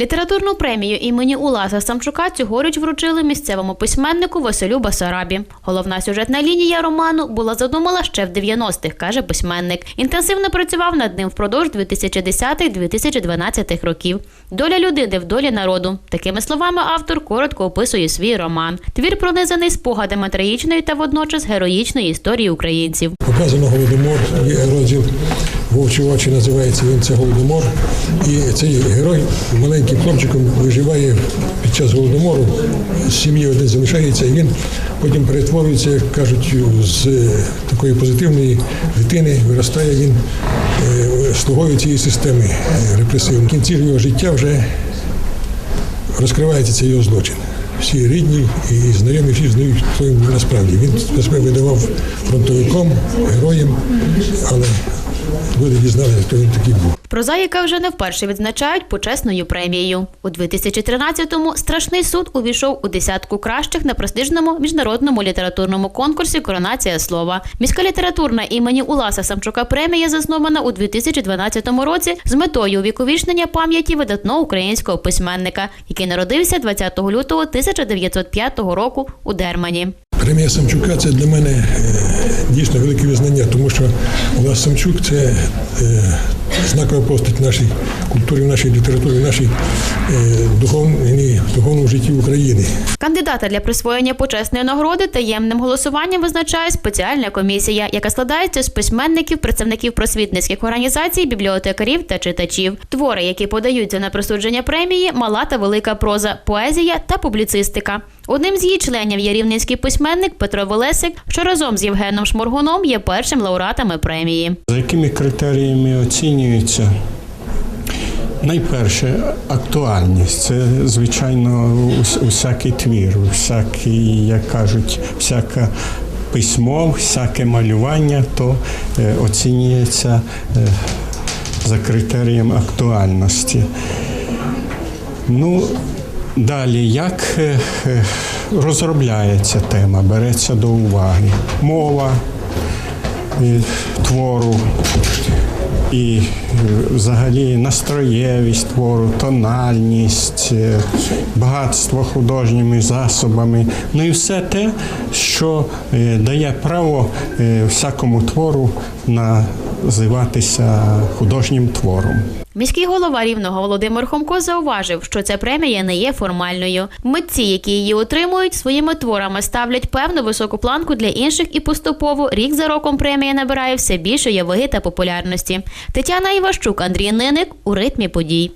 Літературну премію імені Уласа Самчука цьогоріч вручили місцевому письменнику Василю Басарабі. Головна сюжетна лінія роману була задумала ще в 90-х, каже письменник. Інтенсивно працював над ним впродовж 2010-2012 років. Доля людини в долі народу. Такими словами автор коротко описує свій роман. Твір пронизаний спогадами трагічної та водночас героїчної історії українців. Показано голодомор, розділ вовчі очі називається він це голодомор. І цей герой маленьким хлопчиком виживає під час голодомору. З сім'ї один залишається, і він потім перетворюється, як кажуть, з такої позитивної дитини виростає він е, слугою цієї системи е, репресивної. В кінці його життя вже розкривається цей його злочин. Всі рідні і знайомі всі знають, хто він насправді. Він себе видавав фронтовиком, героєм, але люди дізналися, хто він такий був. Прозаїка вже не вперше відзначають почесною премією. У 2013-му страшний суд увійшов у десятку кращих на престижному міжнародному літературному конкурсі Коронація слова. Міська літературна імені Уласа Самчука премія заснована у 2012 році з метою увіковічнення пам'яті видатного українського письменника, який народився 20 лютого 1905 року у Дермані. Премія Самчука це для мене е, дійсно велике визнання, тому що Олег Самчук це е, знакова постать в нашій культурі, в нашій літературі, в нашій е, духовній, духовному житті України. Кандидата для присвоєння почесної нагороди таємним голосуванням визначає спеціальна комісія, яка складається з письменників, представників просвітницьких організацій, бібліотекарів та читачів. Твори, які подаються на присудження премії, мала та велика проза, поезія та публіцистика. Одним з її членів є рівненський письменник Петро Волесик, що разом з Євгеном Шморгуном є першим лауреатами премії. За якими критеріями оцінюється? Найперше, актуальність. Це, звичайно, усякий твір, всякий, як кажуть, всяке письмо, всяке малювання, то е, оцінюється е, за критерієм актуальності. Ну, далі, як е, е, розробляється тема, береться до уваги мова е, твору і взагалі настроєвість твору, тональність, багатство художніми засобами. Ну і все те, що дає право всякому твору називатися художнім твором. Міський голова рівного Володимир Хомко зауважив, що ця премія не є формальною. Митці, які її отримують, своїми творами ставлять певну високу планку для інших, і поступово рік за роком премія набирає все більшої ваги та популярності. Тетяна Іващук, Андрій Ниник у ритмі подій.